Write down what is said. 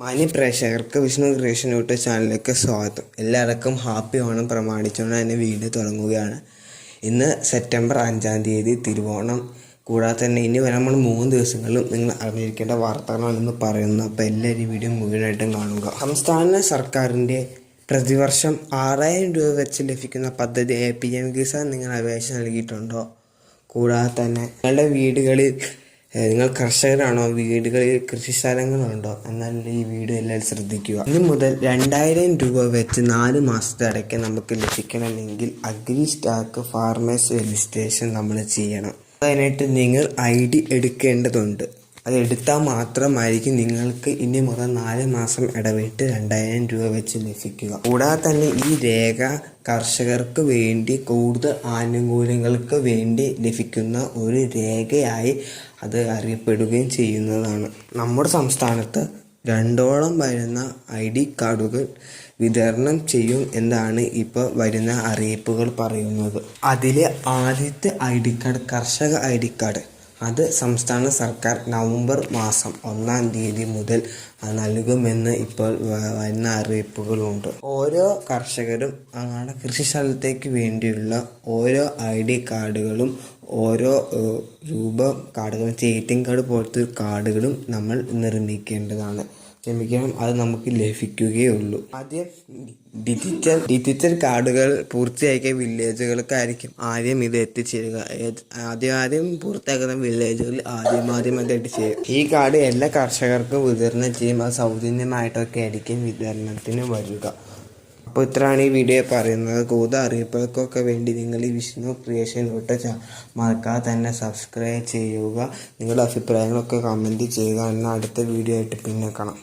മാന്യ പ്രേക്ഷകർക്ക് Vishnu creation YouTube ചാനലിലേക്ക് സ്വാഗതം. എല്ലാവർക്കും ഹാപ്പി ഓണം പ്രമാണിച്ചുകൊണ്ട് തന്നെ വീഡിയോ തുടങ്ങുകയാണ്. ഇന്ന് സെപ്റ്റംബർ അഞ്ചാം തീയതി തിരുവോണം. കൂടാതെ തന്നെ ഇനി വരാൻ നമ്മൾ മൂന്ന് ദിവസങ്ങളിലും നിങ്ങൾ അറിഞ്ഞിരിക്കേണ്ട വാർത്തകളാണെന്ന് പറയുന്നു. അപ്പോൾ എല്ലാവരും വീഡിയോ മുഴുവനായിട്ടും കാണുക. സംസ്ഥാന സർക്കാരിന്റെ പ്രതിവർഷം ആറായിരം രൂപ വെച്ച് ലഭിക്കുന്ന പദ്ധതി എ പി എം കിസാൻ നിങ്ങൾ അപേക്ഷ നൽകിയിട്ടുണ്ടോ? കൂടാതെ തന്നെ നിങ്ങളുടെ വീടുകളിൽ നിങ്ങൾ കർഷകരാണോ? വീടുകളിൽ കൃഷിസ്ഥലങ്ങളുണ്ടോ? എന്നാൽ ഈ വീഡിയോ എല്ലാവരും ശ്രദ്ധിക്കുക. ഇനി മുതൽ രണ്ടായിരം രൂപ വെച്ച് നാല് മാസത്തെ അടയ്ക്ക് നമുക്ക് ലഭിക്കണമെങ്കിൽ അഗ്രി സ്റ്റാക്ക് ഫാർമേഴ്സ് രജിസ്ട്രേഷൻ നമ്മൾ ചെയ്യണം. അതിനായിട്ട് നിങ്ങൾ ഐ ഡി എടുക്കേണ്ടതുണ്ട്. അത് എടുത്താൽ മാത്രമായിരിക്കും നിങ്ങൾക്ക് ഇനി മുതൽ നാല് മാസം ഇടവിട്ട് രണ്ടായിരം രൂപ വെച്ച് ലഭിക്കുക. കൂടാതെ തന്നെ ഈ രേഖ കർഷകർക്ക് വേണ്ടി കൂടുതൽ ആനുകൂല്യങ്ങൾക്ക് വേണ്ടി ലഭിക്കുന്ന ഒരു രേഖയായി അത് അറിയപ്പെടുകയും ചെയ്യുന്നതാണ്. നമ്മുടെ സംസ്ഥാനത്ത് രണ്ടോളം വരുന്ന ഐ ഡി കാർഡുകൾ വിതരണം ചെയ്യും എന്നാണ് ഇപ്പോൾ വരുന്ന അറിയിപ്പുകൾ പറയുന്നത്. അതിലെ ആദ്യത്തെ ഐ ഡി കാർഡ് കർഷക ഐ ഡി കാർഡ്. അത് സംസ്ഥാന സർക്കാർ നവംബർ മാസം ഒന്നാം തീയതി മുതൽ നൽകുമെന്ന് ഇപ്പോൾ വരുന്ന അറിയിപ്പുകളുണ്ട്. ഓരോ കർഷകരും അങ്ങനെ കൃഷി സ്ഥലത്തേക്ക് വേണ്ടിയുള്ള ഓരോ ഐ ഡി കാർഡുകളും ഓരോ രൂപ കാർഡുകളും ചേറ്റിംഗ് കാർഡ് പോലത്തെ കാർഡുകളും നമ്മൾ നിർമ്മിക്കേണ്ടതാണ്. ക്ഷമിക്കണം അത് നമുക്ക് ലഭിക്കുകയുള്ളൂ ആദ്യം ഡിജിറ്റൽ ഡിജിറ്റൽ കാർഡുകൾ പൂർത്തിയാക്കിയ വില്ലേജുകൾക്കായിരിക്കും ആദ്യം ഇത് എത്തിച്ചേരുക. ആദ്യം ആദ്യം പൂർത്തിയാക്കുന്ന വില്ലേജുകളിൽ ആദ്യം ആദ്യം അത് എത്തിച്ചേരും. ഈ കാർഡ് എല്ലാ കർഷകർക്കും വിതരണം ചെയ്യും. അത് സൗജന്യമായിട്ടൊക്കെ ആയിരിക്കും വിതരണത്തിന് വരിക. അപ്പോൾ ഇത്രയാണ് ഈ വീഡിയോ പറയുന്നത്. കൂടുതൽ അറിയിപ്പുകൾക്കൊക്കെ വേണ്ടി നിങ്ങൾ ഈ വിഷ്ണു ക്രിയേഷൻ വിട്ട മറക്കാതെ തന്നെ സബ്സ്ക്രൈബ് ചെയ്യുക. നിങ്ങളുടെ അഭിപ്രായങ്ങളൊക്കെ കമന്റ് ചെയ്യുക. എന്നാൽ അടുത്ത വീഡിയോ ആയിട്ട് പിന്നെ കാണാം.